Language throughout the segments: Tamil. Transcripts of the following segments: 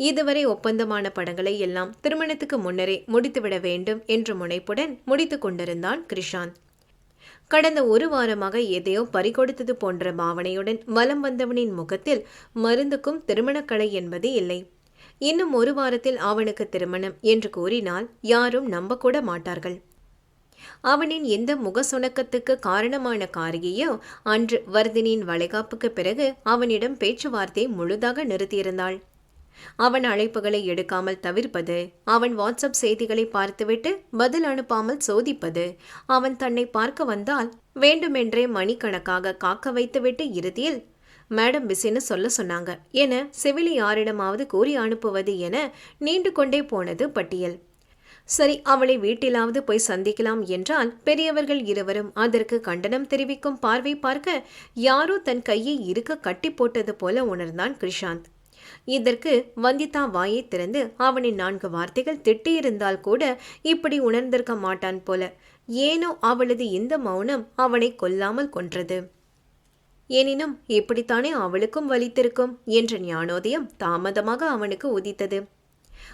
இதுவரை ஒப்பந்தமான படங்களை எல்லாம் திருமணத்துக்கு முன்னரே முடித்துவிட வேண்டும் என்ற முனைப்புடன் முடித்து கொண்டிருந்தான் கிருஷாந்த். கடந்த ஒரு வாரமாக எதையோ பறிகொடுத்தது போன்ற பாவனையுடன் வலம் வந்தவனின் முகத்தில் மருந்துக்கும் திருமணக்கலை என்பது இல்லை. இன்னும் ஒரு வாரத்தில் அவனுக்கு திருமணம் என்று கூறினால் யாரும் நம்பக்கூட மாட்டார்கள். அவனின் எந்த முக சுணக்கத்துக்கு காரணமான காரிகையோ அன்று வர்தினியின் வளைகாப்புக்கு பிறகு அவனிடம் பேச்சுவார்த்தை முழுதாக நிறுத்தியிருந்தாள். அவன் அழைப்புகளை எடுக்காமல் தவிர்ப்பது அவன் வாட்ஸ்அப் செய்திகளை பார்த்துவிட்டு பதில் அனுப்பாமல் சோதிப்பது அவன் தன்னை பார்க்க வந்தால் வேண்டுமென்றே மணிக்கணக்காக காக்க வைத்துவிட்டு இறுதியில் மேடம் பிஸின்னு சொல்ல சொன்னாங்க என செவிலி யாரிடமாவது கூறி அனுப்புவது என நீண்டு கொண்டே போனது பட்டியல். சரி அவளை வீட்டிலாவது போய் சந்திக்கலாம் என்றால் பெரியவர்கள் இருவரும் அதற்கு கண்டனம் தெரிவிக்கும் பார்வை பார்க்க யாரோ தன் கையை இருக்க கட்டி போட்டது போல உணர்ந்தான் கிருஷாந்த். இதற்கு வந்திதா வாயை திறந்து அவனின் நான்கு வார்த்தைகள் திட்டியிருந்தால் கூட இப்படி உணர்ந்திருக்க மாட்டான் போல. ஏனோ அவளது இந்த மௌனம் அவனை கொல்லாமல் கொன்றது. எனினும் இப்படித்தானே அவளுக்கும் வலித்திருக்கும் என்ற ஞானோதயம் தாமதமாக அவனுக்கு உதித்தது.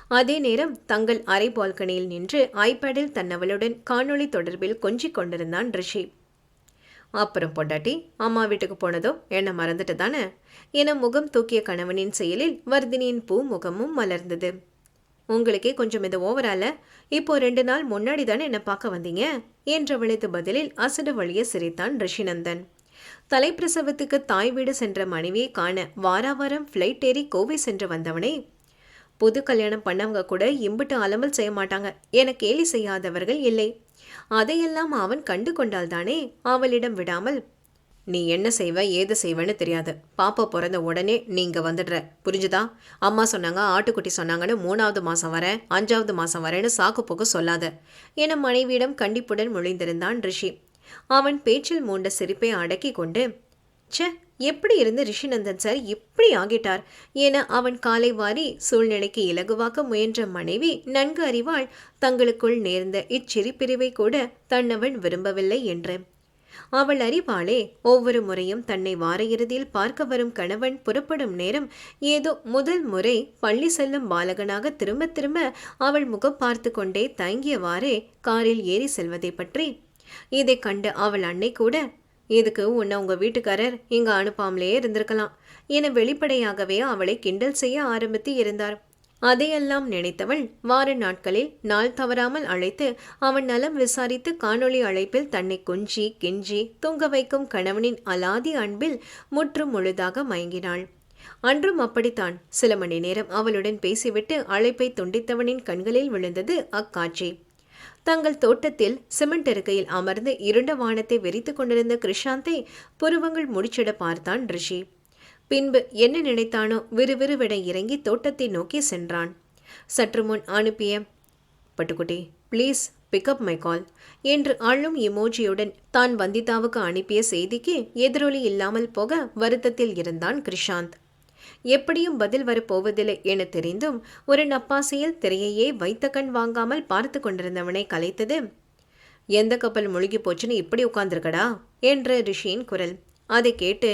அதே நேரம் தங்கள் அரை பால்கனியில் நின்று ஐபேடில் தன்னவளுடன் காணொளி தொடர்பில் கொஞ்சிக் கொண்டிருந்தான் ரிஷி. அப்புறம் பொண்டாட்டி அம்மா வீட்டுக்கு போனதோ என்ன மறந்துட்டு தானே என முகம் தூக்கிய கணவனின் செயலில் வர்தினியின் பூ முகமும் மலர்ந்தது. உங்களுக்கே கொஞ்சம் இது ஓவரால இப்போ ரெண்டு நாள் முன்னாடி தானே என்ன பார்க்க வந்தீங்க? என்றவளுக்கு பதிலில் அசடு வழிய சிரித்தான் ரிஷிநந்தன். தலைப்பிரசவத்துக்கு தாய் வீடு சென்ற மனைவியை காண வாராவாரம் ஃப்ளைட் ஏறி கோவை சென்று வந்தவனே? புது கல்யாணம் பண்ணவங்க கூட இம்பிட்டு அலமல் செய்ய மாட்டாங்க. என கேலி செய்யாதவர்கள் இல்லை. அதையெல்லாம் அவன் கண்டு கொண்டால்தானே அவளிடம் விடாமல் நீ என்ன செய்வ ஏது செய்வன்னு தெரியாது. பாப்பா பிறந்த உடனே நீங்கள் வந்துடுற. புரிஞ்சுதா? அம்மா சொன்னாங்க ஆட்டுக்குட்டி சொன்னாங்கன்னு மூணாவது மாதம் வரேன் அஞ்சாவது மாதம் வரேன்னு சாக்கு போக்கு சொல்லாத. என மனைவியிடம் கண்டிப்புடன் மொழிந்திருந்தான் ரிஷி. அவன் பேச்சில் மூண்ட சிரிப்பை அடக்கி கொண்டு ச்சே எப்படி இருந்து ரிஷிநந்தன் சார் இப்படி ஆகிட்டார்? என அவன் காலை வாரி சூழ்நிலைக்கு இலகுவாக்க முயன்ற மனைவி நன்கு அறிவாள் தங்களுக்குள் நேர்ந்த இச்சிரிப்பிரிவை கூட தன்னவன் விரும்பவில்லை என்று. அவள் அறிவாளே ஒவ்வொரு முறையும் தன்னை வார இறுதியில் பார்க்க வரும் கணவன் புறப்படும் நேரம் ஏதோ முதல் முறை பள்ளி செல்லும் பாலகனாக திரும்ப திரும்ப அவள் முகம் பார்த்து கொண்டே தயங்கியவாறே காரில் ஏறி செல்வதை பற்றி. இதை கண்டு அவள் அன்னை கூட இதுக்கு உன்னை உங்க வீட்டுக்காரர் இங்க அனுப்பாமலே இருந்திருக்கலாம் என வெளிப்படையாகவே அவளை கிண்டல் செய்ய ஆரம்பித்து இருந்தார். அதையெல்லாம் நினைத்தவள் வார நாட்களில் நாள் தவறாமல் அழைத்து அவன் நலம் விசாரித்து காணொளி அழைப்பில் தன்னை கொஞ்சி கெஞ்சி தூங்க வைக்கும் கணவனின் அலாதி அன்பில் முற்றும் முழுதாக மயங்கினாள். அன்றும் அப்படித்தான். சில மணி நேரம் அவளுடன் பேசிவிட்டு அழைப்பை துண்டித்தவனின் கண்களில் விழுந்தது அக்காட்சி. தங்கள் தோட்டத்தில் சிமெண்ட் இருக்கையில் அமர்ந்து இருண்ட வானத்தை வெறித்து கொண்டிருந்த கிருஷாந்தை புருவங்கள் முடிச்சிட பார்த்தான் ரிஷி. பின்பு என்ன நினைத்தானோ விறுவிறுவிட இறங்கி தோட்டத்தை நோக்கி சென்றான். சற்று முன் அனுப்பிய பட்டுக்குட்டி ப்ளீஸ் பிக்கப் மை கால் என்று அழும் இமோஜியுடன் தான் வந்திதாவுக்கு அனுப்பிய செய்திக்கு எதிரொலி இல்லாமல் போக வருத்தத்தில் இருந்தான் கிருஷாந்த். எப்படியும் பதில் வரப்போவதில்லை என தெரிந்தும் ஒரு நப்பாசையில் திரையையே வைத்த கண் வாங்காமல் பார்த்து கொண்டிருந்தவனை கலைத்தது எந்த கப்பல் முழுகி போச்சுன்னு இப்படி உட்கார்ந்துருக்கடா என்று ரிஷியின் குரல். அதை கேட்டு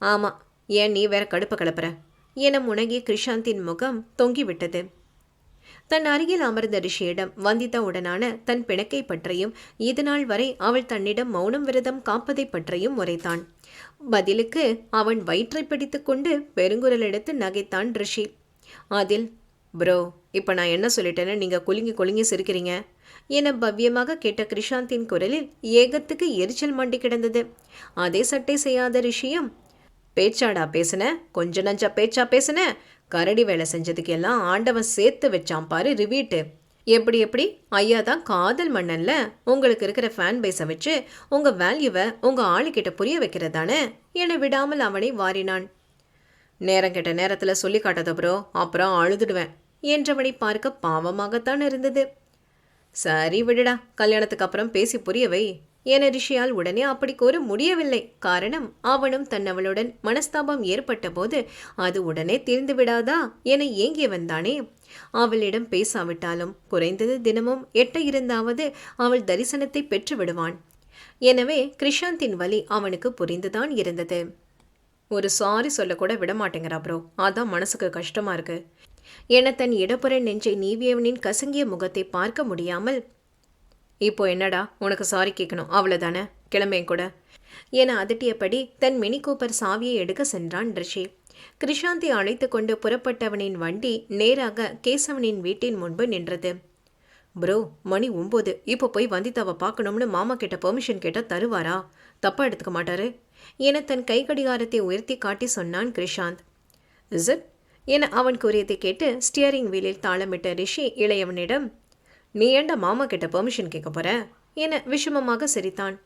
ஆமா ஏன் நீ வேற கடுப்பு கிளப்புற? என முணங்கி கிருஷாந்தின் முகம் தொங்கிவிட்டது. தன் அருகில் அமர்ந்த ரிஷியிடம் வந்திதாவுடனான தன் பிணக்கை பற்றியும் இதுநாள் வரை அவள் தன்னிடம் மௌனம் விரதம் காப்பதை பற்றியும் உரைத்தான். பதிலுக்கு அவன் வயிற்றை பிடித்துக்கொண்டு பெருங்குரல் எடுத்து நகைத்தான் ரிஷி. அதில் ப்ரோ இப்போ நான் என்ன சொல்லிட்டேன்னு நீங்கள் குலுங்கி குலுங்கி சிரிக்கிறீங்க? என பவ்யமாக கேட்ட கிருஷாந்தின் குரலில் ஏகத்துக்கு எரிச்சல் மண்டி கிடந்தது. அதே சட்டை செய்யாத ரிஷியும் பேச்சாடா பேசின? கொஞ்ச நஞ்சா பேச்சா பேசின? கரடி வேலை செஞ்சதுக்கு எல்லாம் ஆண்டவன் சேர்த்து வச்சான் பாரு ரிவீட்டு. எப்படி எப்படி? ஐயா தான் காதல் மன்னன்ல. உங்களுக்கு இருக்கிற ஃபேன் பேஸை வச்சு உங்க வேல்யூவை உங்க ஆளுக்கிட்ட புரிய வைக்கிறதானே? என விடாமல் அவனை வாரினான். நேரம் கெட்ட நேரத்தில் சொல்லி காட்டாத ப்ரோ அப்புறம் அழுதுடுவேன். என்றவனை பார்க்க பாவமாகத்தான் இருந்தது. சரி விடுடா. கல்யாணத்துக்கு அப்புறம் பேசி புரியவை என ரிஷியால் உடனே அப்படி கூற முடியவில்லை. காரணம் அவனும் தன்னவளுடன் மனஸ்தாபம் ஏற்பட்ட போது அது உடனே தீர்ந்து விடாதா? என ஏங்கியவன் தானே அவளிடம் பேசாவிட்டாலும் குறைந்தது தினமும் எட்ட இருந்தாவது அவள் தரிசனத்தை பெற்று விடுவான். எனவே கிருஷாந்தின் வலி அவனுக்கு புரிந்துதான் இருந்தது. ஒரு சாரி சொல்லக்கூட விட மாட்டேங்கிறா ப்ரோ அதான் மனசுக்கு கஷ்டமா இருக்கு. என தன் இடப்புற நெஞ்சை நீவியவனின் கசங்கிய முகத்தை பார்க்க முடியாமல் இப்போ என்னடா? உனக்கு சாரி கேட்கணும் அவ்வளோதானே கிளம்பேன் கூட. என அதட்டியபடி தன் மினி கூப்பர் சாவியை எடுக்க சென்றான் ரிஷி. கிருஷாந்தி அழைத்து கொண்டு புறப்பட்டவனின் வண்டி நேராக கேசவனின் வீட்டின் முன்பு நின்றது. ப்ரோ மணி ஒம்போது. இப்போ போய் வந்திதாவை பார்க்கணும்னு மாமா கிட்ட பெர்மிஷன் கேட்டால் தருவாரா? தப்பா எடுத்துக்க மாட்டாரு? என தன் கை கடிகாரத்தை உயர்த்தி காட்டி சொன்னான் கிருஷாந்த். இஸ் இட் என அவன் கூறியதை கேட்டு ஸ்டியரிங் வீலில் தாளமிட்ட ரிஷி இளையவனிடம் நீ ஏண்டா மாமா கிட்ட பெர்மிஷன் கேட்க போற? என விஷமமாக சிரித்தான்.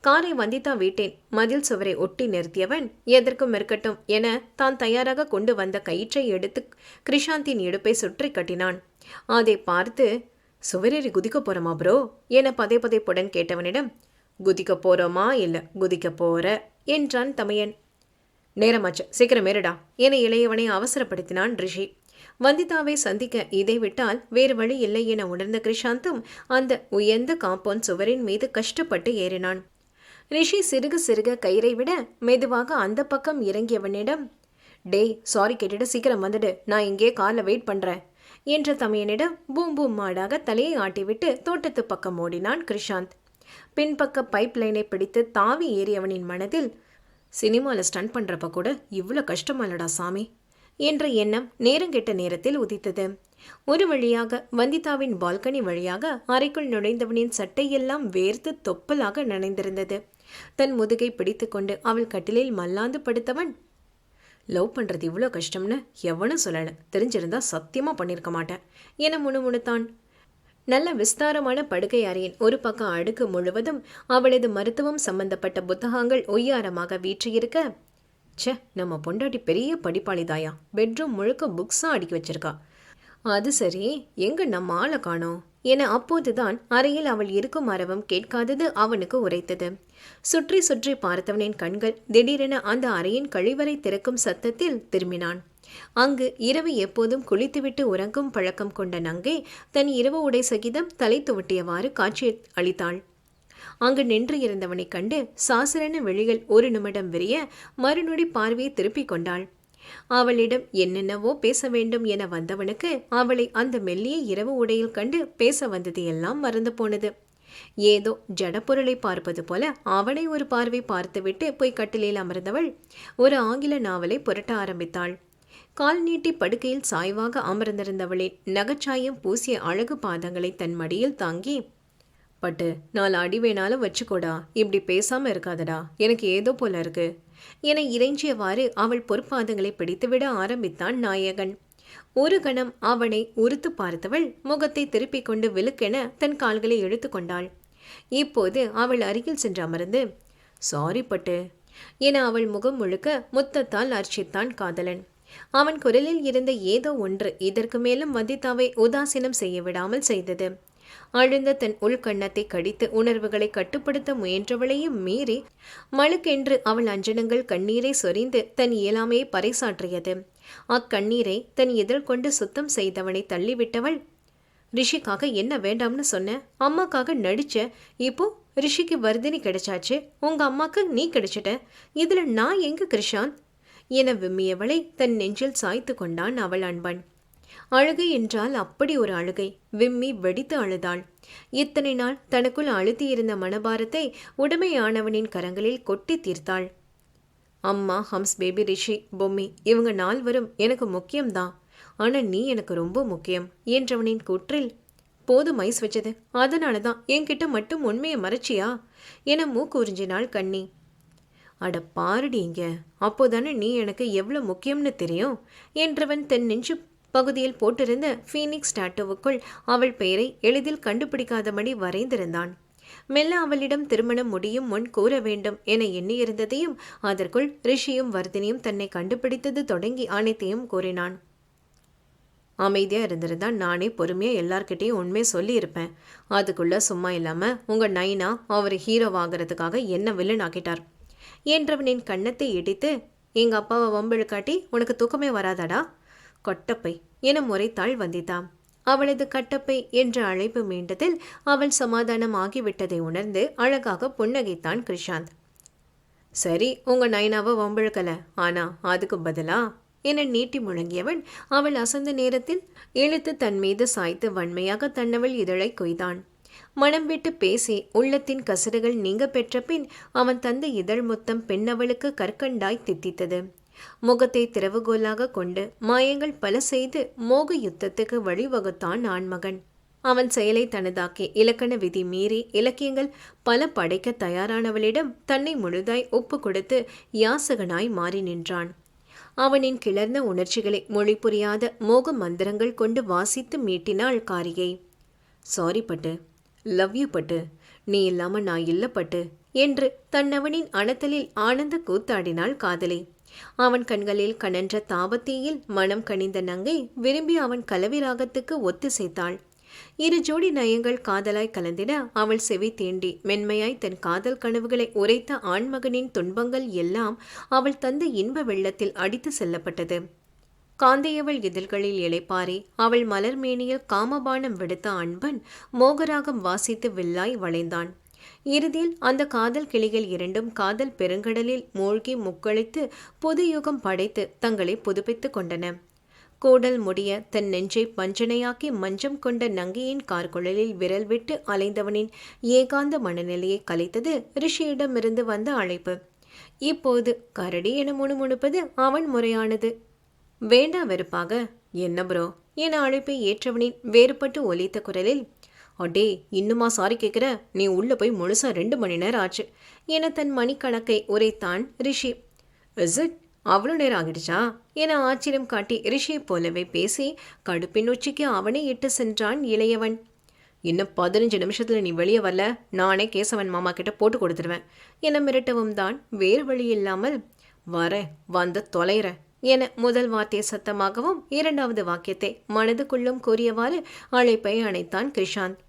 காரை வந்திதா வீட்டேன். மதில் சுவரை ஒட்டி நிறுத்தியவன் எதற்கும் இருக்கட்டும் என தான் தயாராக கொண்டு வந்த கயிற்றை எடுத்து கிருஷாந்தின் இடுப்பை சுற்றி கட்டினான். அதை பார்த்து சுவரேறி குதிக்க போறோமா ப்ரோ என பதை பதைப்புடன் கேட்டவனிடம் குதிக்க போறோமா இல்ல குதிக்க போற? என்றான் தமையன். நேரமாச்சு. சீக்கிரம் ஏறுடா என இளையவனை அவசரப்படுத்தினான் ரிஷி. வந்திதாவை சந்திக்க இதை விட்டால் வேறு வழி இல்லை என உணர்ந்த கிருஷாந்தும் அந்த உயர்ந்த காம்பவுண்ட் சுவரின் மீது கஷ்டப்பட்டு ஏறினான். ரிஷி சிறுக சிறுக கயிறை விட மெதுவாக அந்த பக்கம் இறங்கியவனிடம் டேய் சாரி கேட்டுட்டு சீக்கிரம் வந்துடு. நான் இங்கே காரில் வெயிட் பண்ணுறேன் என்ற தமையனிடம் பூம் பூம் மாடாக தலையை ஆட்டிவிட்டு தோட்டத்து பக்கம் ஓடினான் கிருஷாந்த். பின்பக்க பைப் லைனை பிடித்து தாவி ஏறியவனின் மனதில் சினிமாவில் ஸ்டன்ட் பண்ணுறப்ப கூட இவ்வளோ கஷ்டமல்லடா சாமி. என்ற எண்ணம் நேரங்கெட்ட நேரத்தில் உதித்தது. ஒரு வழியாக வந்திதாவின் பால்கனி வழியாக அறைக்குள் நுழைந்தவனின் சட்டையெல்லாம் வேர்த்து தொப்பலாக நனைந்திருந்தது. தன் முதுகை பிடித்துக்கொண்டு அவள் கட்டிலில் மல்லாந்து படுத்தவன் லவ் பண்ணுறது இவ்வளோ கஷ்டம்னு எவனும் சொல்லலை. தெரிஞ்சிருந்தா சத்தியமாக பண்ணியிருக்க மாட்டேன் என முணுமுணுத்தான். நல்ல விஸ்தாரமான படுகை அறையின் ஒரு பக்கம் அடுக்கு முழுவதும் அவளது மருத்துவம் சம்பந்தப்பட்ட புத்தகங்கள் ஒய்யாரமாக வீற்றிருக்க ச்சே நம்ம பொண்டாட்டி பெரிய படிப்பாளிதாயா? பெட்ரூம் முழுக்க புக்ஸாக அடுக்கி வச்சிருக்கா. அது சரி எங்க நம்ம ஆளை காணோம்? என அப்போதுதான் அறையில் அவள் இருக்கும் அரவம் கேட்காதது அவனுக்கு உரைத்தது. சுற்றி சுற்றி பார்த்தவனின் கண்கள் திடீரென அந்த அறையின் கழிவறை திறக்கும் சத்தத்தில் திரும்பினான். அங்கு இரவு எப்போதும் குளித்துவிட்டு உறங்கும் பழக்கம் கொண்ட நங்கை தன் இரவு உடை சகிதம் தலை துவட்டியவாறு காட்சி அளித்தாள் அங்கு நின்று இருந்தவனைக் கண்டு சாசரன வெளிகள் ஒரு நிமிடம் விரிய மறுநொடி பார்வையை திருப்பிக் கொண்டாள். அவளிடம் என்னென்னவோ பேச வேண்டும் என வந்தவனுக்கு அவளை அந்த மெல்லிய இரவு உடையில் கண்டு பேச வந்தது எல்லாம் மறந்து போனது. ஏதோ ஜடப்பொருளை பார்ப்பது போல அவனை ஒரு பார்வை பார்த்துவிட்டு போய் கட்டிலில் அமர்ந்தவள் ஒரு ஆங்கில நாவலை புரட்ட ஆரம்பித்தாள். கால் நீட்டி படுக்கையில் சாய்வாக அமர்ந்திருந்தவளின் நகைச்சாயம் பூசிய அழகு பாதங்களை தன் மடியில் தாங்கி பட்டு நாலு அடி வேணாலும் வச்சுக்கோடா. இப்படி பேசாம இருக்காதடா. எனக்கு ஏதோ போல இருக்கு. என இறைஞ்சியவாறு அவள் பொற்பாதங்களை பிடித்துவிட ஆரம்பித்தான் நாயகன். ஒரு கணம் அவனை உறுத்து பார்த்தவள் முகத்தை திருப்பிக் கொண்டு விழுக்கென தன் கால்களை இழுத்து கொண்டாள். இப்போது அவள் அருகில் சென்று அமர்ந்து சாரி பட்டு என அவள் முகம் முழுக்க முத்தத்தால் அர்ச்சித்தான் காதலன். அவன் குரலில் இருந்த ஏதோ ஒன்று இதற்கு மேலும் வந்திதாவை உதாசீனம் செய்ய விடாமல் செய்தது. அழுந்த தன் உள்கண்ணத்தை கடித்து உணர்வுகளை கட்டுப்படுத்த முயன்றவளையும் மீறி மழுக்கென்று அவள் அஞ்சனங்கள் கண்ணீரை சொரிந்து தன் இயலாமையை பறைசாற்றியது. அக்கண்ணீரை தன் எதிர் கொண்டு சுத்தம் செய்தவனை தள்ளிவிட்டவள் ரிஷிக்காக என்ன வேண்டாம்னு சொன்ன? அம்மாக்காக நடிச்ச? இப்போ ரிஷிக்கு வர்தினி கிடைச்சாச்சு. உங்க அம்மாக்கு நீ கிடைச்சிட்ட. இதுல நான் எங்க கிருஷாந்த் என விம்மியவளை தன் நெஞ்சில் சாய்த்து கொண்டான் அவள் அன்பன். அழுகை என்றால் அப்படி ஒரு அழுகை. விம்மி வெடித்து அழுதாள். இத்தனை நாள் தனக்குள் அழுத்தியிருந்த மனபாரத்தை உடமையானவனின் கரங்களில் கொட்டி தீர்த்தாள். அம்மா ஹம்ஸ் பேபி ரிஷி பொம்மி இவங்க நால்வரும் எனக்கு முக்கியம்தான். ஆனால் நீ எனக்கு ரொம்ப முக்கியம் என்றவனின் கூற்றில் போதும் ஐஸ் வச்சது. அதனால தான் என்கிட்ட மட்டும் உண்மையை மறைச்சியா? என மூக்குறிஞ்சினாள் கண்ணி. அட பாருடிங்க அப்போதானே நீ எனக்கு எவ்வளோ முக்கியம்னு தெரியும்? என்றவன் தென் நெஞ்சு பகுதியில் போட்டிருந்த ஃபீனிக்ஸ் டாட்டோவுக்குள் அவள் பெயரை எளிதில் கண்டுபிடிக்காதபடி வரைந்திருந்தான். மெல்ல அவளிடம் திருமணம் முடியும் முன் கூற வேண்டும் என எண்ணியிருந்ததையும் அதற்குள் ரிஷியும் வர்தினியும் தன்னை கண்டுபிடித்தது தொடங்கி அனைத்தையும் கூறினான். அமைதியாக இருந்திருந்தா நானே பொறுமையாக எல்லார்கிட்டேயும் உண்மையை சொல்லியிருப்பேன். அதுக்குள்ளே சும்மா இல்லாமல் உங்கள் நைனா அவர் ஹீரோவாகிறதுக்காக என்ன வில்லன் ஆக்கிட்டார்? என்றவனின் கன்னத்தை இடித்து எங்கள் அப்பாவை வம்பிழுக்காட்டி உனக்கு தூக்கமே வராதடா? கொட்டப்பை என முறைத்தாள் வந்திதாம். அவளது கட்டப்பை என்ற அழைப்பு மீண்டதில் அவள் சமாதானம் ஆகிவிட்டதை உணர்ந்து அழகாக புன்னகைத்தான் கிருஷாந்த். சரி உங்க நயனாவை வம்பிழுக்கல. ஆனா அதுக்கு பதிலா? என நீட்டி முழங்கியவன் அவள் அசந்த நேரத்தில் இழுத்து தன் மீது சாய்த்து வன்மையாக தன்னவள் இதழை கொய்தான். மனம் விட்டு பேசி உள்ளத்தின் கசடுகள் நீங்க பெற்ற பின் அவன் தந்த இதழ் மொத்தம் பெண்ணவளுக்கு கற்கண்டாய் தித்தித்தது. முகத்தை திறவுகோலாக கொண்டு மாயங்கள் பல செய்து மோக யுத்தத்துக்கு வழிவகுத்தான் ஆண்மகன். அவன் செயலை தனதாக்கி இலக்கண விதி மீறி இலக்கியங்கள் பல படைக்க தயாரானவளிடம் தன்னை முழுதாய் ஒப்பு கொடுத்து யாசகனாய் மாறி நின்றான். அவனின் கிளர்ந்த உணர்ச்சிகளை மொழி புரியாத மோக மந்திரங்கள் கொண்டு வாசித்து மீட்டினாள் காரியை. சாரி பட்டு. லவ் யூ பட்டு. நீ இல்லாம நான் இல்ல பட்டு என்று தன்னவனின் அணத்தலில் ஆனந்த கூத்தாடினாள் காதலி. அவன் கண்களில் கனன்ற தாபத்தீயில் மனம் கனிந்த நங்கை விரும்பி அவன் கலவி ராகத்துக்கு ஒத்திசைத்தாள். இரு ஜோடி நயங்கள் காதலாய் கலந்திட அவள் செவி தீண்டி மென்மையாய் தன் காதல் கனவுகளை உரைத்த ஆண்மகனின் துன்பங்கள் எல்லாம் அவள் தந்த இன்ப வெள்ளத்தில் அடித்து செல்லப்பட்டது. காந்தையவள் இதழ்களில் இளைப்பாரி அவள் மலர் மேனியில் காமபானம் விடுத்த அன்பன் மோகராகம் வாசித்து வில்லாய் வளைந்தான். இறுதியில் அந்த காதல் கிளிகள் இரண்டும் காதல் பெருங்கடலில் மூழ்கி முக்களித்து புது யுகம் படைத்து தங்களை புதுப்பித்துக் கொண்டன. கூடல் முடிய தன் நெஞ்சை பஞ்சனையாக்கி மஞ்சம் கொண்ட நங்கையின் கார்குழலில் விரல் விட்டு அலைந்தவனின் ஏகாந்த மனநிலையை கலைத்தது ரிஷியிடமிருந்து வந்த அழைப்பு. இப்போது கரடி என முணுமுணுப்பது அவன் முறையானது. வேண்டா வெறுப்பாக. என்ன ப்ரோ? என அழைப்பை ஏற்றவனின் வேறுபட்டு ஒலித்த குரலில் அடே இன்னுமா சாரி கேட்குற நீ உள்ள போய் முழுசா ரெண்டு மணி நேரம் ஆச்சு. என தன் மணிக்கணக்கை உரைத்தான் ரிஷி. இஸ் இட் அவ்வளோ நேரம் ஆகிடுச்சா? என ஆச்சரியம் காட்டி ரிஷியை போலவே பேசி கடுப்பின் உச்சிக்கு அவனை இட்டு சென்றான் இளையவன். இன்னும் பதினஞ்சு நிமிஷத்தில் நீ வெளியே வரல. நானே கேசவன் மாமா கிட்ட போட்டு கொடுத்துருவேன் என மிரட்டவும் தான் வேறு வழி இல்லாமல் வர வந்து தொலைற என முதல் வார்த்தை சத்தமாகவும் இரண்டாவது வாக்கியத்தை மனதுக்குள்ளும் கூறியவாறு அழைப்பை அணைத்தான் கிருஷாந்த்.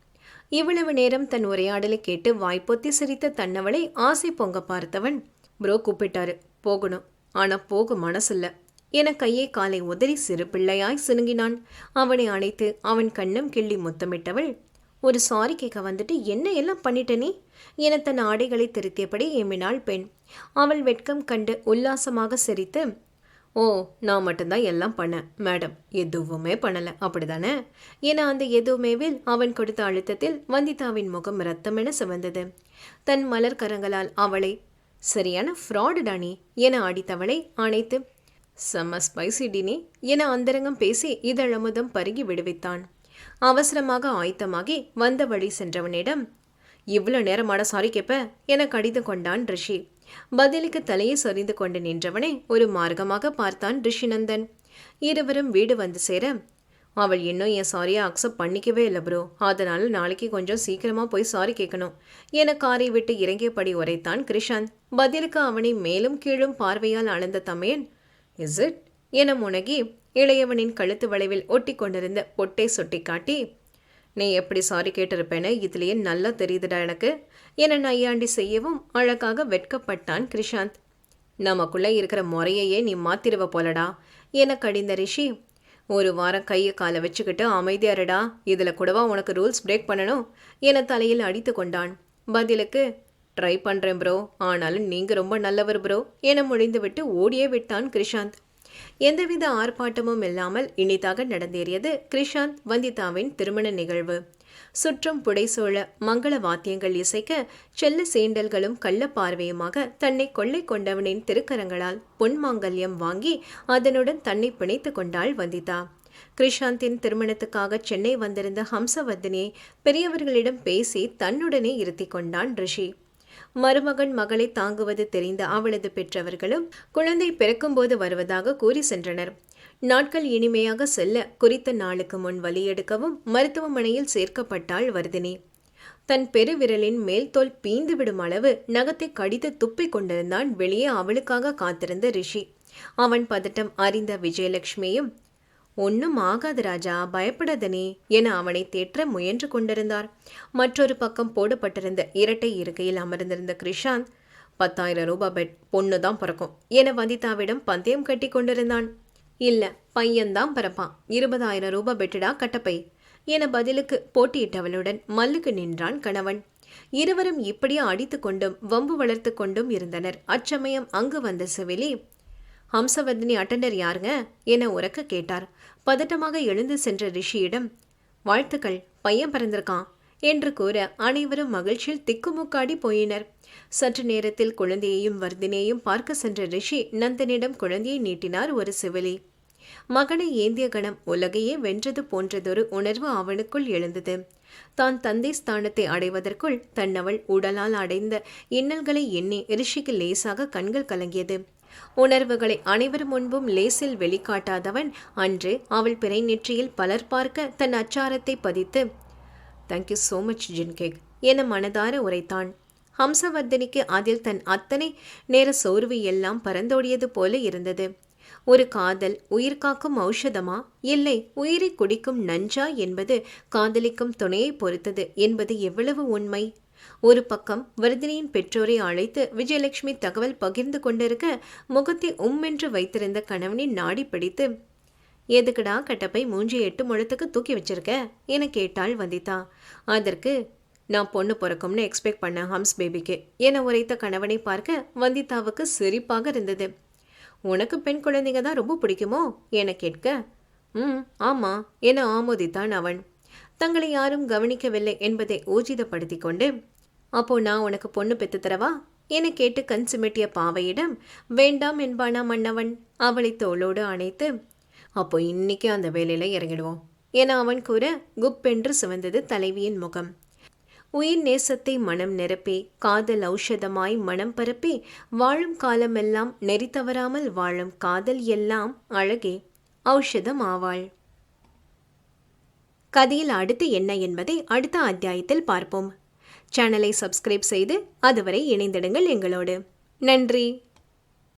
இவ்வளவு நேரம் தன் உரையாடலை கேட்டு வாய்ப்பொத்தி சிரித்த தன்னவளை ஆசை பொங்க பார்த்தவன் ப்ரோ கூப்பிட்டாரு. போகணும். ஆனா போக மனசில்ல. என கையை காலை உதறி சிறு பிள்ளையாய் சுருங்கினான் அவனை அணைத்து அவன் கண்ணம் கிள்ளி முத்தமிட்டவள் ஒரு சாரி கேட்க வந்துட்டு என்ன எல்லாம் பண்ணிட்டனே நீ? என தன் ஆடைகளை திருத்தியபடி எம்மினாள் பெண். அவள் வெட்கம் கண்டு உல்லாசமாக சிரித்து ஓ நான் மட்டும்தான் எல்லாம் பண்ணேன். மேடம் எதுவுமே பண்ணலை. அப்படிதானே? ஏன்னா அந்த எதுவுமேவில் அவன் கொடுத்த அழுத்தத்தில் வந்திதாவின் முகம் ரத்தமென சிவந்தது. தன் மலர் கரங்களால் அவளை சரியான ஃப்ராடு டானி என அடித்தவளை அணைத்து செம்ம ஸ்பைசி டினி என அந்தரங்கம் பேசி இதழமுதம் பருகி விடுவித்தான். அவசரமாக ஆயத்தமாகி வந்த வழி சென்றவனிடம் இவ்வளோ நேரமாட சாரி கேப்ப? என கடிது கொண்டான் ரிஷி. பதிலுக்கு தலையை சொரிந்து கொண்டு நின்றவனை ஒரு மார்க்கமாக பார்த்தான் ரிஷிநந்தன். இருவரும் வீடு வந்து சேர அவள் இன்னும் என் சாரியை அக்செப்ட் பண்ணிக்கவே இல்லை ப்ரோ அதனால நாளைக்கு கொஞ்சம் சீக்கிரமாக போய் சாரி கேட்கணும் என காரை விட்டு இறங்கியபடி உரைத்தான் கிருஷாந்த் பதிலுக்கு அவனை மேலும் கீழும் பார்வையால் அளந்த தமையன் இஸ் இட் என முனகி இளையவனின் கழுத்து வளைவில் ஒட்டி கொண்டிருந்த பொட்டை சுட்டி காட்டி நீ எப்படி சாரி கேட்டிருப்பேன்னு இதுலேயே நல்லா தெரியுதுடா எனக்கு. என நையாண்டி செய்யவும் அழகாக வெட்கப்பட்டான் கிருஷாந்த். நமக்குள்ளே இருக்கிற முறையையே நீ மாத்திருவ போலடா. என கடிந்த ரிஷி? ஒரு வாரம் கையை காலை வச்சுக்கிட்டு அமைதியாருடா. இதில் கூடவா உனக்கு ரூல்ஸ் பிரேக் பண்ணணும்? என தலையில் அடித்து கொண்டான். பதிலுக்கு ட்ரை பண்ணுறேன் ப்ரோ ஆனாலும் நீங்கள் ரொம்ப நல்லவர் ப்ரோ என முடிந்துவிட்டு ஓடியே விட்டான் கிருஷாந்த். எந்தவித ஆர்ப்பாட்டமும் இல்லாமல் இனிதாக நடந்தேறியது கிருஷாந்த் வந்திதாவின் திருமண நிகழ்வு. சுற்றும் புடைசூழ மங்கள வாத்தியங்கள் இசைக்க செல்ல சேண்டல்களும் கள்ள பார்வையுமாக தன்னை கொள்ளை கொண்டவனின் திருக்கரங்களால் பொன்மாங்கல்யம் வாங்கி அதனுடன் தன்னை பிணைத்து கொண்டாள் வந்திதா. கிருஷாந்தின் திருமணத்துக்காக சென்னை வந்திருந்த ஹம்சவர்தினியை பெரியவர்களிடம் பேசி தன்னுடனே இருத்தி கொண்டான் ரிஷி. மருமகன் மகளை தாங்குவது தெரிந்த அவளது பெற்றவர்களும் குழந்தை பிறக்கும்போது வருவதாக கூறி சென்றனர். நாட்கள் இனிமையாக செல்ல குறித்த நாளுக்கு முன் வலியெடுக்கவும் மருத்துவமனையில் சேர்க்கப்பட்டாள் வர்தினி. தன் பெருவிரலின் மேல் தோல் பீந்து விடும் அளவு நகத்தை கடித்து துப்பிக் கொண்டிருந்தான். வெளியே அவளுக்காக காத்திருந்த ரிஷி. அவன் பதட்டம் அறிந்த விஜயலட்சுமியும் ஒன்னும் ஆகாது ராஜா பயப்படாதனே என அவனை தேற்ற முயன்று கொண்டிருந்தார். மற்றொரு பக்கம் போடப்பட்டிருந்த இரட்டை இருக்கையில் அமர்ந்திருந்த கிருஷாந்த் பத்தாயிரம் ரூபாய் பெட் பொண்ணு தான் பிறக்கும் என வந்திதாவிடம் பந்தயம் கட்டி கொண்டிருந்தான். இல்ல பையன்தான் பிறப்பான் இருபதாயிரம் ரூபாய் பெட்டுடா கட்டப்பை என பதிலுக்கு போட்டியிட்டவளுடன் மல்லுக்கு நின்றான் கணவன். இருவரும் இப்படியே அடித்து கொண்டும் வம்பு வளர்த்து கொண்டும் இருந்தனர். அச்சமயம் அங்கு வந்த செவிலி ஹம்சவர்தினி அட்டண்டர் யாருங்க? என உறக்க கேட்டார். பதட்டமாக எழுந்து சென்ற ரிஷியிடம் வாழ்த்துக்கள் பையன் பிறந்திருக்கான் என்று கூற அனைவரும் மகிழ்ச்சியில் திக்குமுக்காடி போயினர். சற்று நேரத்தில் குழந்தையையும் வர்தினையும் பார்க்க சென்ற ரிஷி நந்தனிடம் குழந்தையை நீட்டினார் ஒரு சிவிலி. மகனை ஏந்திய கணம் உலகையே வென்றது போன்றதொரு உணர்வு அவனுக்குள் எழுந்தது. தான் தந்தை ஸ்தானத்தை அடைவதற்குள் தன்னவள் உடலால் அடைந்த இன்னல்களை எண்ணி ரிஷிக்கு லேசாக கண்கள் கலங்கியது. உணர்வுகளை அனைவர் முன்பும் லேசில் வெளிக்காட்டாதவன். அன்று அவள் பிறை நெற்றியில் பலர் பார்க்க தன் அச்சாரத்தை பதித்து தேங்க்யூ சோ மச் ஜின்கேக் என மனதார உரைத்தான். ஹம்சவர்தனிக்கு அதில் தன் அத்தனை நேர சோர்வு எல்லாம் பறந்தோடியது போல இருந்தது. ஒரு காதல் உயிர் காக்கும் ஔஷதமா? இல்லை உயிரை குடிக்கும் நஞ்சா என்பது காதலிக்கும் துணையை பொறுத்தது என்பது எவ்வளவு உண்மை? ஒரு பக்கம் வர்தினியின் பெற்றோரை அழைத்து விஜயலட்சுமி தகவல் பகிர்ந்து கொண்டிருக்க முகத்தை உம்மென்று வைத்திருந்த கணவனின் நாடி பிடித்து எதுக்குடா கட்டப்பை மூஞ்சி எட்டு முழத்துக்கு தூக்கி வச்சிருக்க? என கேட்டாள் வந்திதா. அதற்கு நான் பொண்ணு பிறக்கும்னு எக்ஸ்பெக்ட் பண்ண ஹம்ஸ் பேபிக்கு என உரைத்த கணவனை பார்க்க வந்திதாவுக்கு சிரிப்பாக இருந்தது. உனக்கு பெண் குழந்தைங்க தான் ரொம்ப பிடிக்குமோ? என கேட்க ம் ஆமா என ஆமோதித்தான் அவன். தங்களை யாரும் கவனிக்கவில்லை என்பதை ஊர்ஜிதப்படுத்தி கொண்டு அப்போ நான் உனக்கு பொண்ணு பெத்து தரவா என கேட்டு கண் சிமிட்டிய பாவையிடம் வேண்டாம் என்பானா மன்னவன்? அவளை தோளோடு அணைத்து அப்போ இன்னைக்கு அந்த வேலையில இறங்கிடுவோம் என அவன் கூற குப்பென்று சிவந்தது தலைவியின் முகம். உயிர் நேசத்தை மனம் நிரப்பி காதல் ஔஷதமாய் மனம் பரப்பி வாழும் காலமெல்லாம் நெறி தவறாமல் வாழும் காதல் எல்லாம் அழகே ஔஷதம் ஆவாள். கதையில் அடுத்து என்ன என்பதை அடுத்த அத்தியாயத்தில் பார்ப்போம். சேனலை சப்ஸ்கிரைப் செய்து அதுவரை இணைந்திடுங்கள் எங்களோடு. நன்றி.